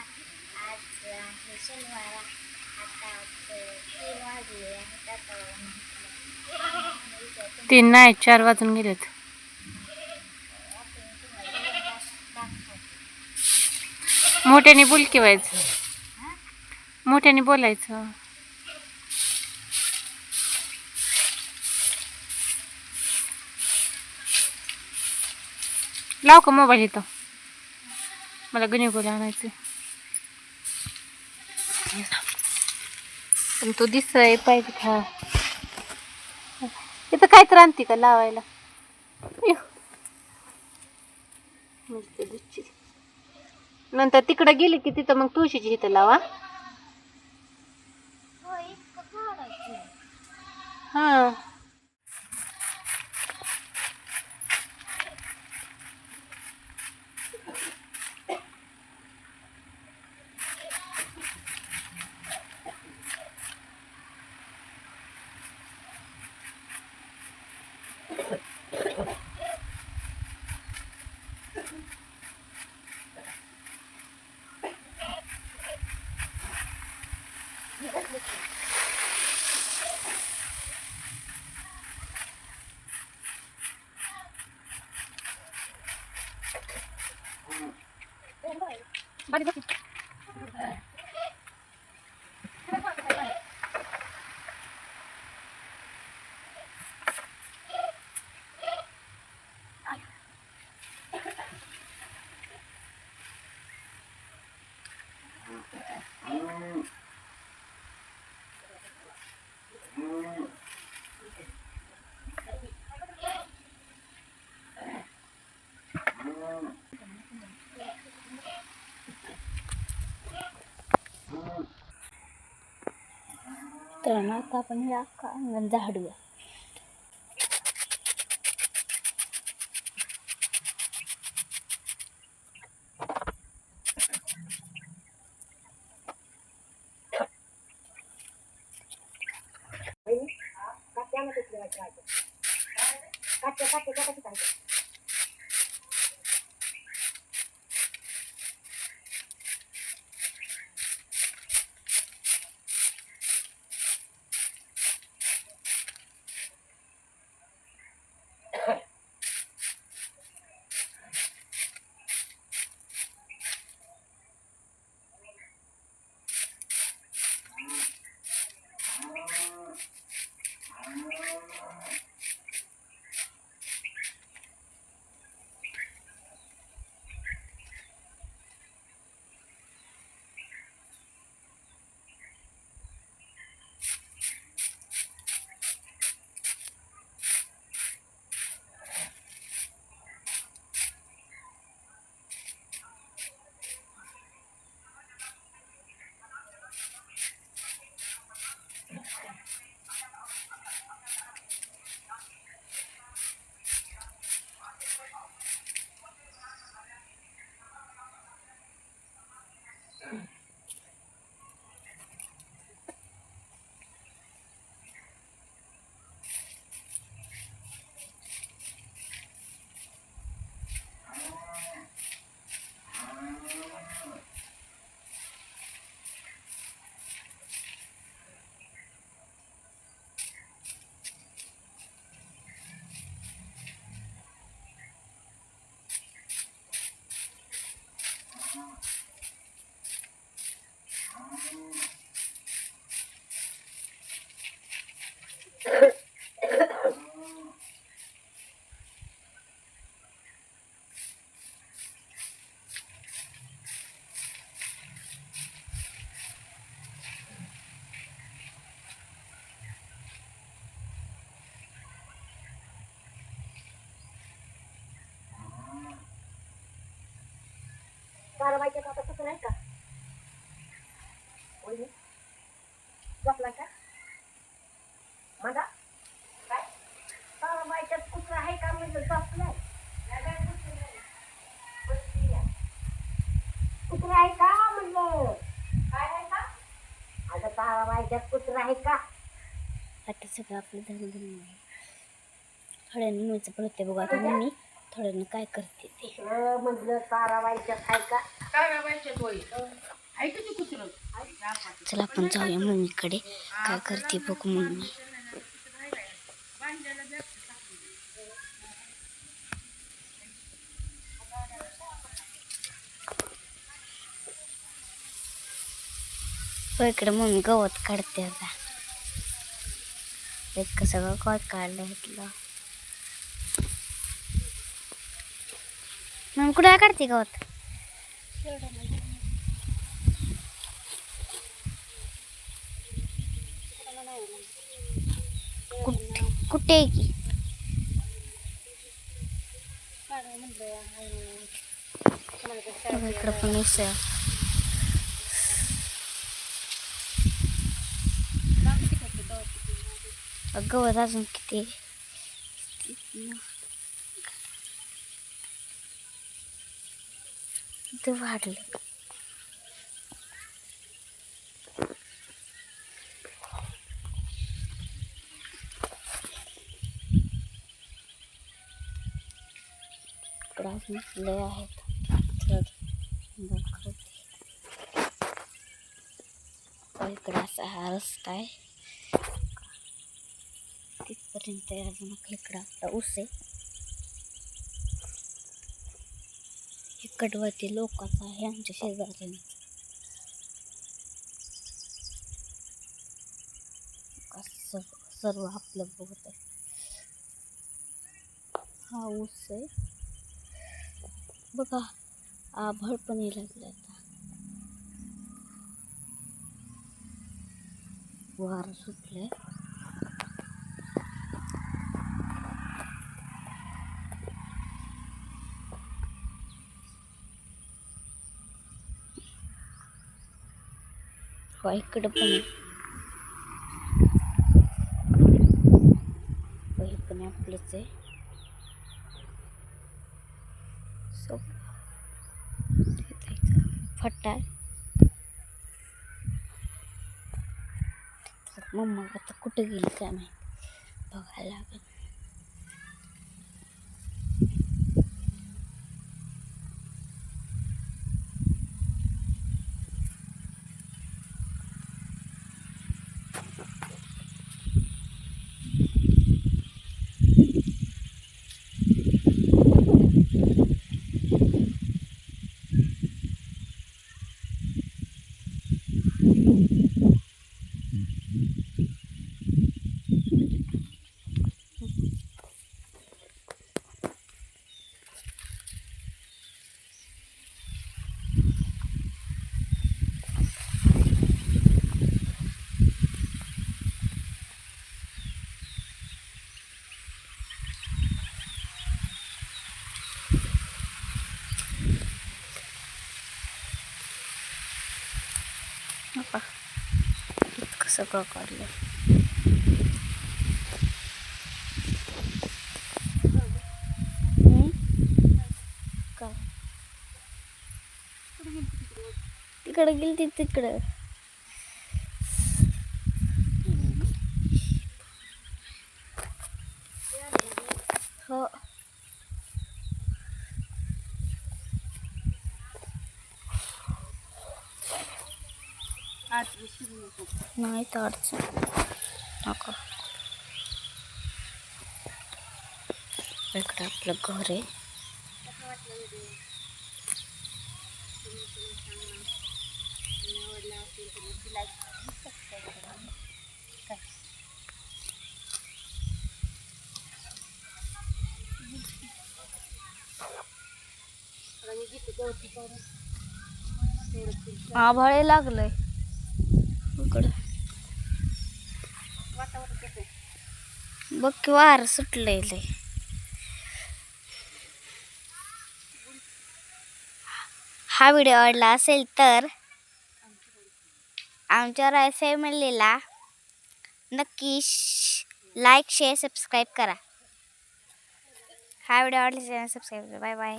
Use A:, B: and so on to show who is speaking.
A: आज आहे शनिवार आता तीन वाजले आहेत आता
B: तीन नाही चार वाजून गेलेत. मोठ्याने बोल व्हायचं मोठ्याने बोलायचं. लाव का मोबाईल इथं? मला गणी बोला आणायचे पण तो दिसतोय पाहिजे हा इथं काय तर आणते का लावायला? नंतर तिकडं गेली की तिथं मग तुळशीची इथं लावा.
A: Bye,
B: bye.
A: तर मग आता आपण কাটতে কাটতে কাটতে কাটতে
C: कारवाईच्या आता तसं नाही का? झोपला का? माझा काय? कुत्रा आहे का म्हणजे झोपलाय कुत्रा आहे का म्हणलं? काय आहे का? अगं ताराबाईच्यात कुत्रा आहे का?
A: आता सगळं आपलं धरून थोड्याने मुळचं पडते बघा आता मम्मी. थोड्यानं काय करते ते?
C: ताराबाईच्या काय का?
A: चला आपण जाऊया मम्मीकडे काय करते बघू मम्मी. इकडे मम्मी गवत काढते आता. एक सगळं गवत काढलं इथलं मग कुठे काढते गवत? कुठे कुठे की? इकडं पण अगं, गवत अजून किती आहे? इथं वाढले इकडं अजून लय आहेत तर दाखवते. तर इकडं असा हा रस्ता आहे तिथपर्यंत आहे अजून आपल्या इकडं आपला ऊस आहे हे कडवती लोकांचं आहे आमच्या शेजाऱ्याने सर्व आपलं बघत आहे. हा ऊस आहे. बघा आभाळ पण यायला लागलं आता. वार सुटलंय. हो इकडं पण हे पण आपलंच आहे. सो फट्टा मम्मा आता कुठे गेली काय माहिती. बघायला लागेल नका इतकं सगळं काढलं. तिकडं गेली तिकडं हो नाही तर अडचण नका. इकडं आपलं घर आहे. आभाळे लागलंय. इकडं बघ वार सुटलंय लय. हा व्हिडिओ आवडला असेल तर आमच्या रॉय फॅमिलीला नक्की लाईक शेअर सबस्क्राईब करा. हा व्हिडिओ आवडला सबस्क्राईब करा. Bye bye